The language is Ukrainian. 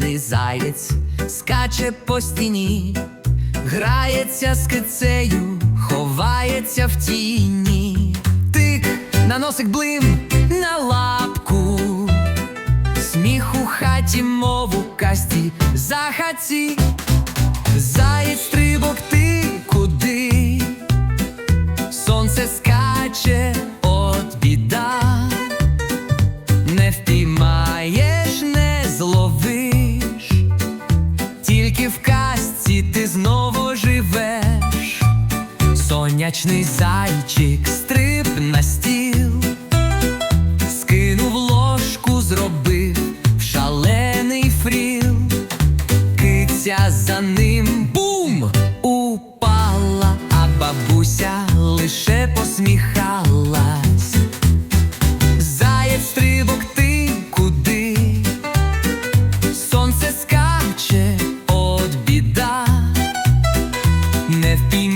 Вічний заєць скаче по стіні, грається з кицею, ховається в тіні, тик на носик блим на лапку, сміх у хаті, мову касті, за хаті, заєць стрибок ти. Конячний зайчик стрип на стіл, скинув ложку, зробив шалений фріл, киця за ним бум упала, а бабуся лише посміхалась. Заєць стрибок ти куди, сонце скаче от біда, не впіймає.